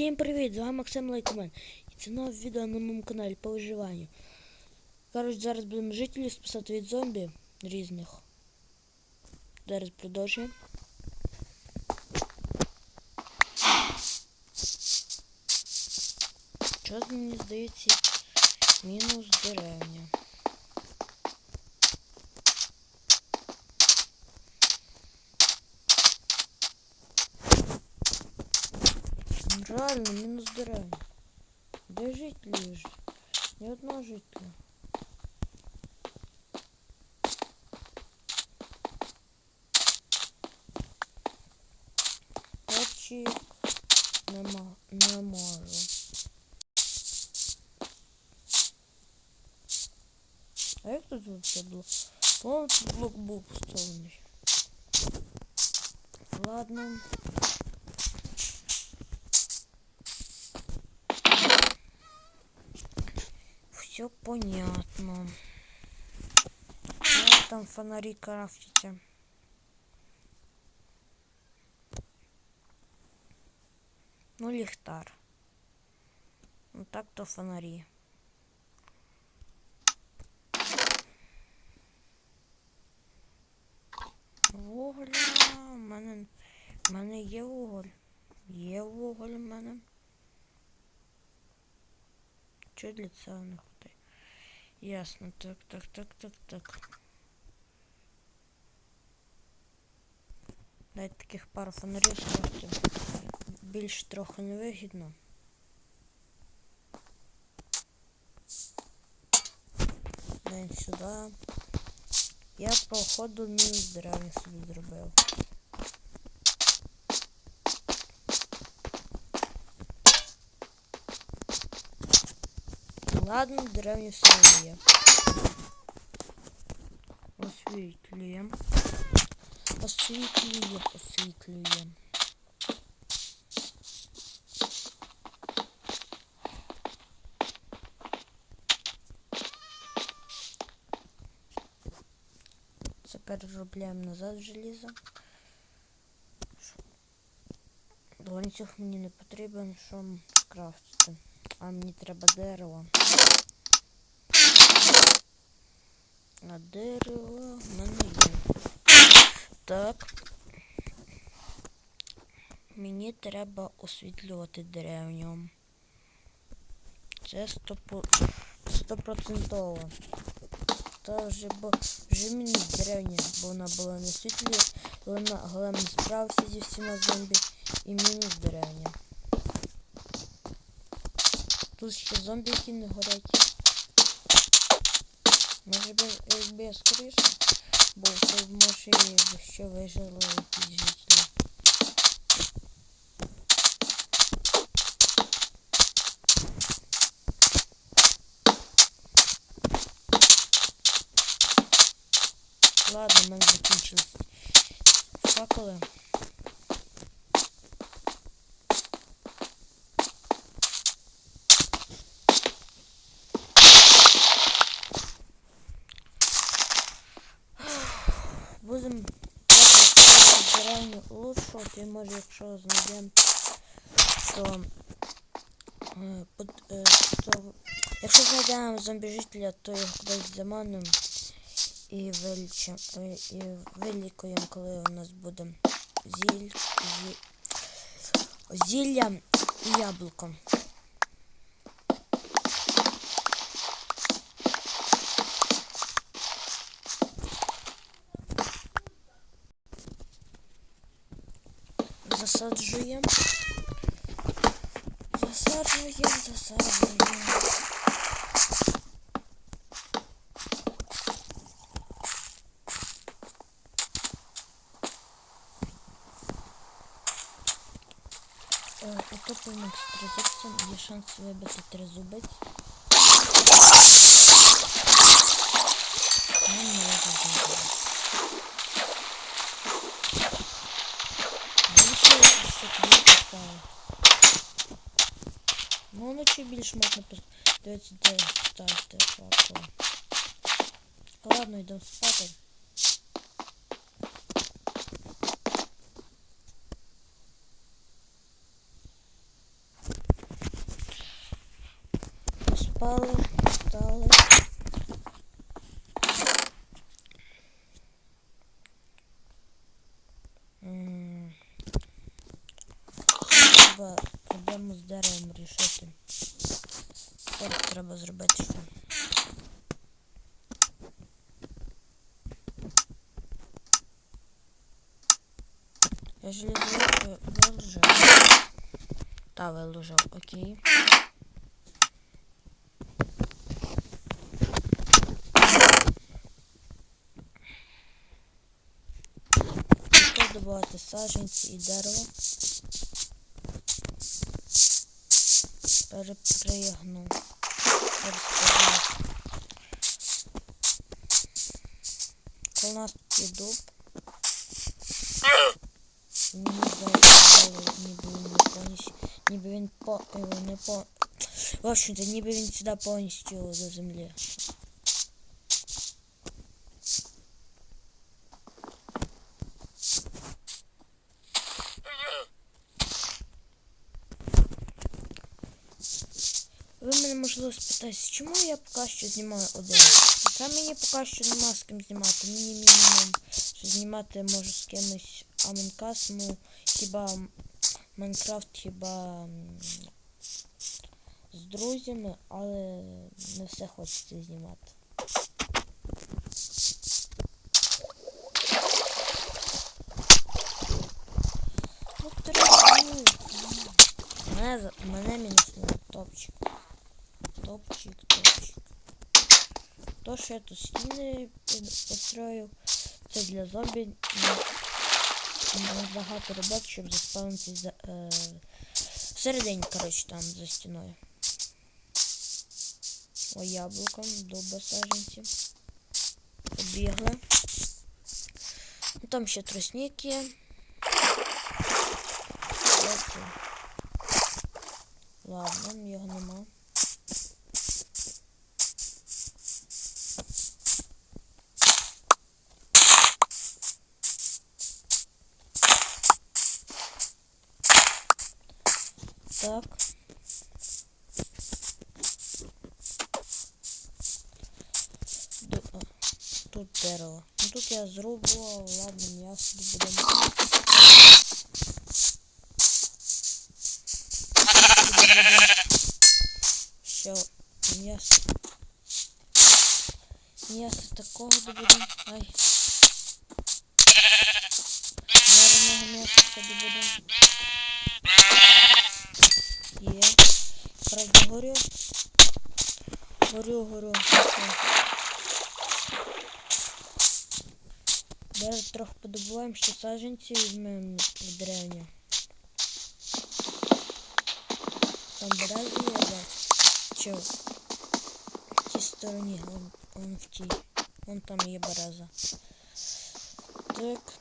Всім привіт! З вами Максим Лайкмен. І це нове відео на моєму каналі по виживанню. Коротше, зараз будемо жителів спасати від зомбі різних. Зараз продовжуємо. Що мені здається мінус деревня. Ну, Реально, мінус деревня. Де жителі ж? Ні одного жителя. Точик нема, не можу. А як тут вообще блок? По-моєму, тут блок був поставлений. Ладно. Все понятно. Как там фонари крафтите? Ну, ліхтар. Ну так то фонарі. Вугля. У мене, в мене є вуголь. Є вуголь у мене. Чого для цього не хватає? Ясно. Так, так, так, так, так. Дайте таких пару фонарів ставте. Більш трохи невигідно. Дай сюди. Я походу мінус деревні собі зробив. Ладно, деревню все є. Освітлюємо. Освітлюємо, освітлюємо. Це переробляємо назад в желізо. Ланцюг мені не потрібен, що скрафтити. А мені треба дерево. А дерево в мене є. Так. Мені треба освітлювати деревню. Це стопроцентово. Та вже бо вже мінус деревня, бо вона була не світлі, вона голем не справився зі всіма зомбі і мінус деревня. Тут ще зомбі, які не горять. Може би якби я скоріше, бо це може ще вижили якісь жителі. Ладно, в мене закінчились факели. Будемо деревню улучшувати, може якщо знайдемо, то, е, под- е, то якщо знайдемо зомбі-жителя, то його кудись заманимо і вилічимо, е, і вилікуємо, коли у нас буде зіль, зі, зілля і яблуко. Засаджуємо. Засаджуємо, засаджуємо. Е, Утоплених з тризубцем є шанс вибити тризубець. Більш можна подивитися, де ставити факел. Ладно, йдемо спати. Спали, встали. Треба проблему з деревом рішити. Що треба зробити ще? Я железо виложив. Та виложив, окей. Пішов добувати саджанці і дерево. Перепригну. Коли у нас тут є дуб. Мені здається, ніби він не повністю. Ніби він по. е, не по. В общем-то, ніби він сюди повністю до землі. Ви мене спитаєте, чому я поки що знімаю один? Та мені поки що нема з ким знімати. Мені мінімум що знімати можу з кимось Аменкас, ну хіба Майнкрафт, хіба з друзями, але не все хочеться знімати. Ну, Мене, мінуснули топчик. Топчик, топчик. То, що я тут стіни построїв, це для зомбі небагато роботи, щоб заспавнитися за, е, всередині, коротше, там за стіною. О, яблуком, дуба саженці. Побігли. Ну, там ще тростник є. Ладно, його нема. Тут я зрубував, ладно, м'ясо будемо. Ще м'ясо. М'ясо такого добудемо. Ай. Вареного м'яса ще добудемо. Є. Правда, горю. Горю, горю. Зараз трохи подобуваємо, що саджанці візьмемо в деревню. Там берези є, бачу. Чи в тій стороні, вон, вон в тій. Вон там є береза. Так.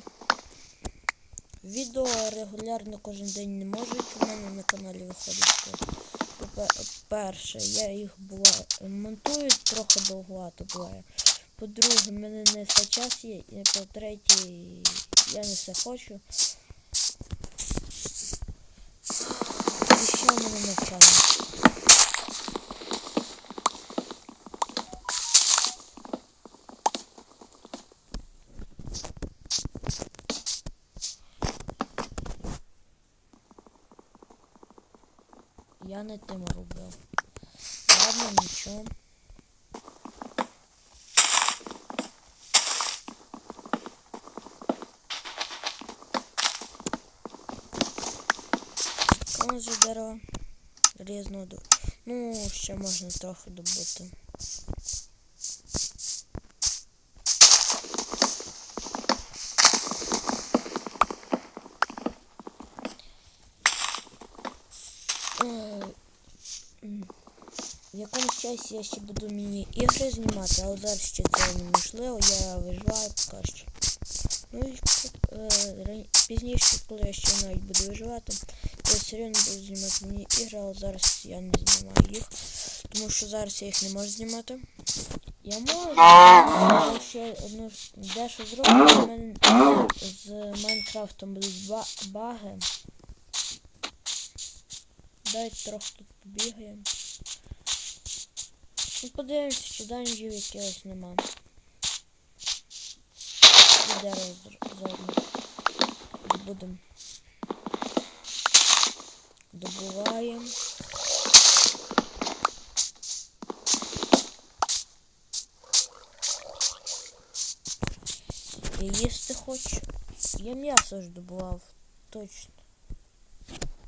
Відео регулярно кожен день не можуть у мене на каналі виходити. Перше, я їх буває монтую, трохи довгувато буває. По-друге, мене не все час є, і по-третє, я не все хочу. І ще в мене навчання. Я не тим робив. Ладно, нічого. Ось же дерево. Різно. Ну, ще можна трохи добути. Е, В якомусь часі я ще буду міні-ігри знімати, але зараз ще це неможливо, я виживаю поки що. Ну і е, пізніше, коли я ще навіть буду виживати, одно буду знімати міні-ігри, але зараз я не знімаю їх, тому що зараз я їх не можу знімати. Я можу, але ще одну дещо зроблю, у мене з Майнкрафтом будуть ба- баги. Давайте трохи тут побігаємо. Ну, подивимося, чи данжів якогось нема. І дерево зр- заодно. Добудемо. Добуваємо. Я їсти хочу. Я м'ясо ж добував. Точно.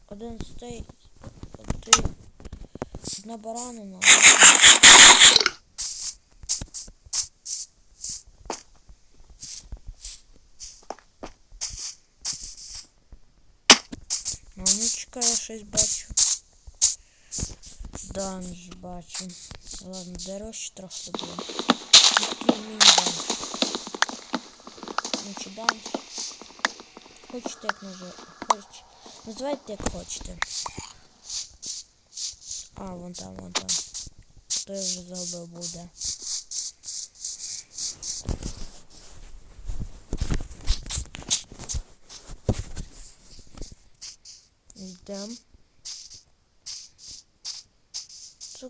Один стейк. Один. Одна баранина. А ну я щось бачу. Данж бачу. Ладно, дорожче трохи було. Такий міні-данж. Ну чи данж. Хочете як називати? Хоч... Називайте як хочете. А, вон там, вон там. То я вже забув буде. Йдем. Це-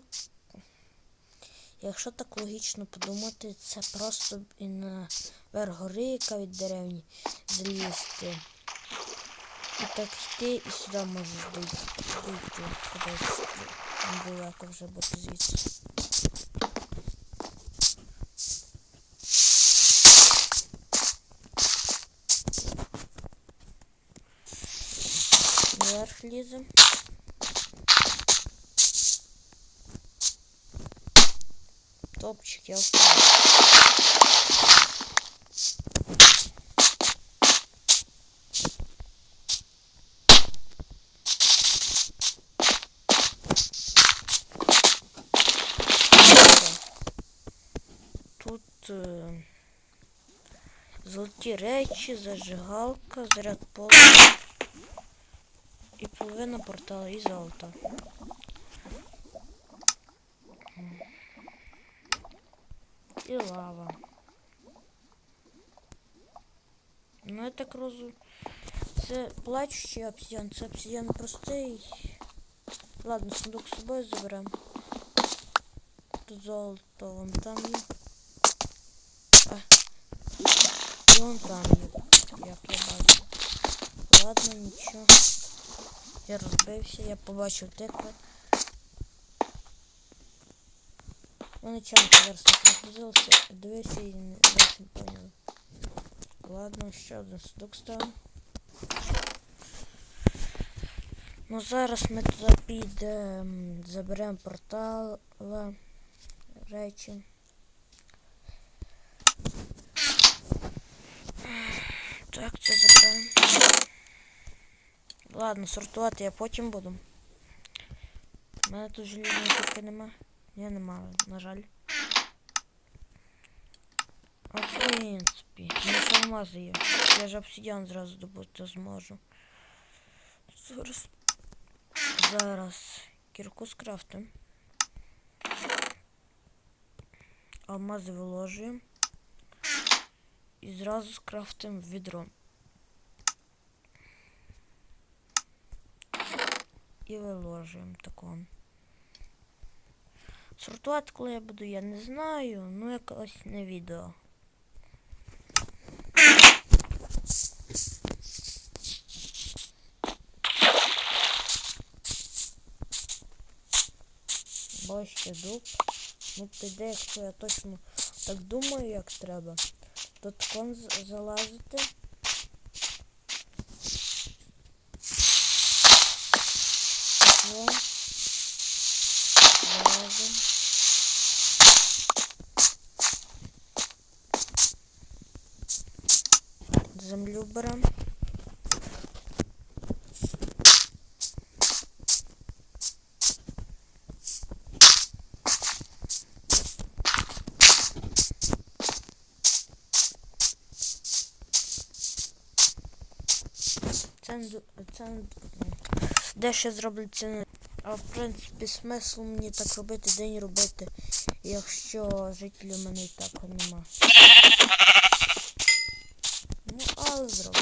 Якщо так логічно подумати, це просто і на гори, яка від деревні, злізти. І так йти і сюди можеш дійти. Дійти кудись далеко вже бути звідси. Топчик, я впав. Тут е, золоті речі, зажигалка, заряд полу і половина портала і золото. І лава. Ну я так. Це плачущий обсидіан, це обсидіан простий. Ладно, сундук з собою заберемо. Тут золото вон там. А. І вон там я бачу. Ладно, нічого. Я розбився, я побачив тикви. Зараз не прохизилися, дивився і не зовсім поняли. Ладно, ще один судок ставимо. Ну зараз ми туди підемо, заберемо портал речі. Так, це заберемо. Ладно, сортувати я потім буду. У мене тут желізної кірки нема. Ні, нема, на жаль. А в принципі, не алмази є. Я ж обсидіан зразу добути зможу. Зараз. Зараз кірку скрафтим. Алмази виложуємо. І зразу скрафтим відро. І виложуємо тако. Сортувати, коли я буду, я не знаю. Ну, якось на відео. Бо дуб. Ну, піде, якщо я точно так думаю, як треба. То такон з- залазити. Землю беремо. Де ще зроблять це. А в принципі смисл мені так робити, день робити, якщо жителів мене і так нема. але зроблю.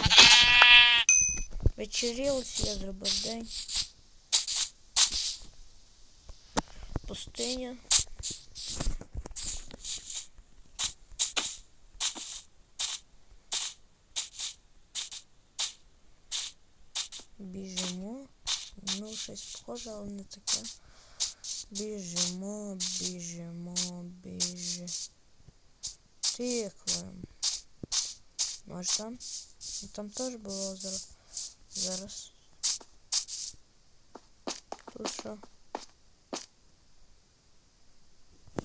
Вечері ось я зробив день. Пустиня. Біжимо. Ну, щось похоже але не таке. Біжимо, біжимо, біжимо. Тикваємо. Може там? Ну, Там теж було зараз. Зараз. Тут що?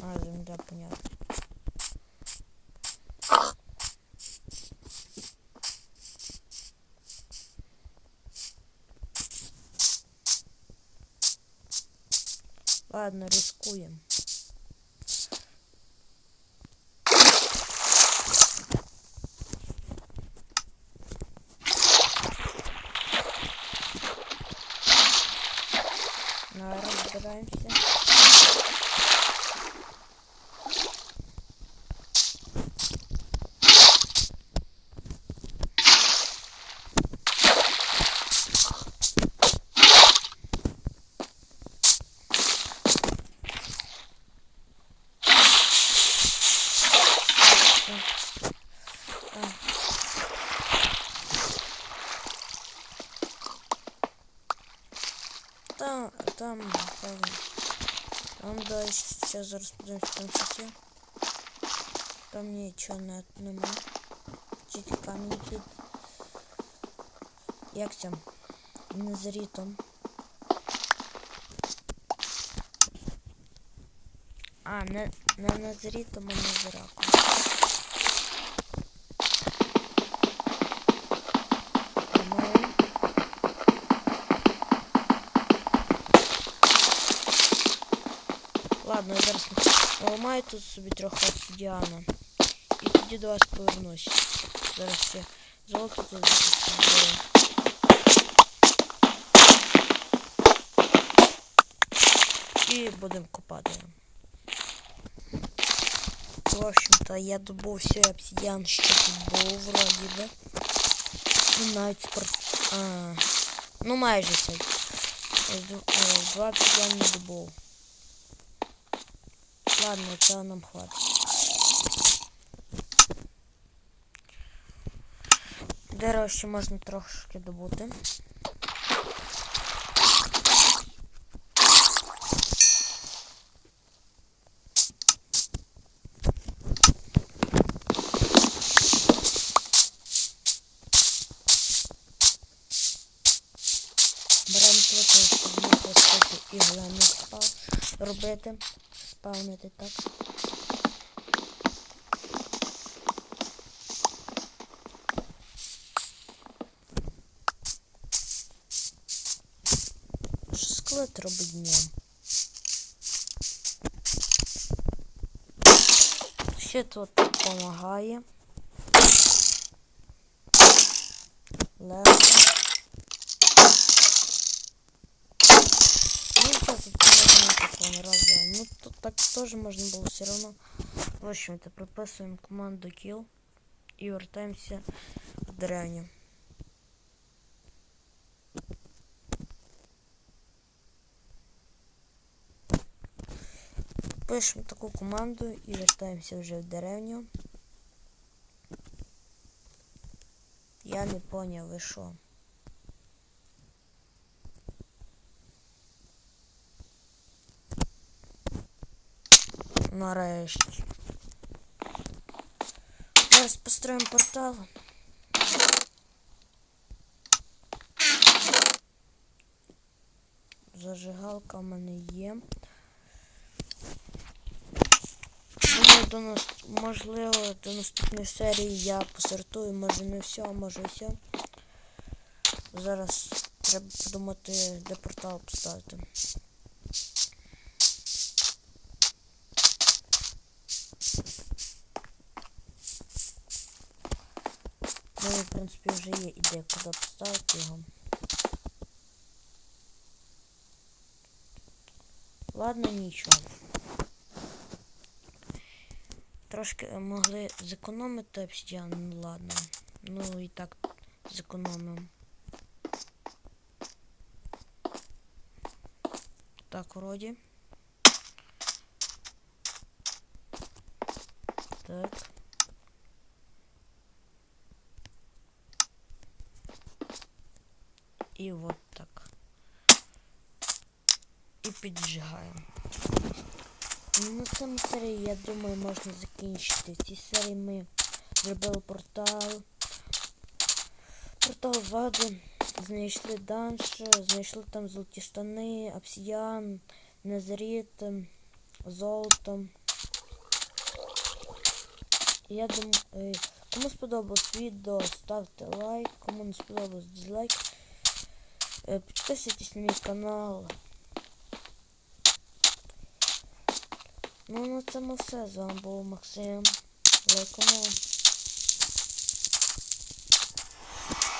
А, земля, понятно. Ладно, рискуем. vermişsin. Ще зараз подивимось, там щось є. Там нічого не, нема. Тільки камінь під. Як там? Незрітом. А, не, не незрітом, а незраком. Ладно, я зараз ламаю тут собі трохи обсидіана. І тоді до вас повернусь. Зараз ще золото тут зберу. І будемо копати. В общем-то, я добув все обсидіан, що тут був, вроді би. І навіть спорт... А, ну майже все. Е, Два обсидіан не добув. Ладно, цього нам хватить. Дерево ще можна трошки добути. Беремо трохи, щоб не хвостити і глину робити. Спавнити так. Що скелет робить днем? Ще тут допомагає. Легко. Ну что, тут можно такого раза. Ну тут так тоже можно было все равно. В общем-то, прописываем команду kill и вертаемся в дряню. Пишемо таку команду і вертаємося вже в деревню. Я не поняв, ви що? Нарешті. Зараз построїмо портал. Зажигалка в мене є. До нас, можливо, до наступної серії я посортую, може не все, а може і все. Зараз треба подумати, де портал поставити. Ну, в принципі, вже є ідея, куди поставити його. Ладно, нічого. Трошки могли зекономити обсидіан, ну ладно. Ну і так зекономимо. Так, вроді. Так. І от так. І піджигаємо. Ну, на цьому серії, я думаю, можна закінчити. В цій серії ми зробили портал. Портал вади. Знайшли данж, знайшли там золоті штани, обсіян, незріт, золото. Я думаю, кому сподобалось відео, ставте лайк, кому не сподобалось дизлайк. Е, Підписуйтесь на мій канал. Ну на цьому все. З вами був Максим. Лайконом.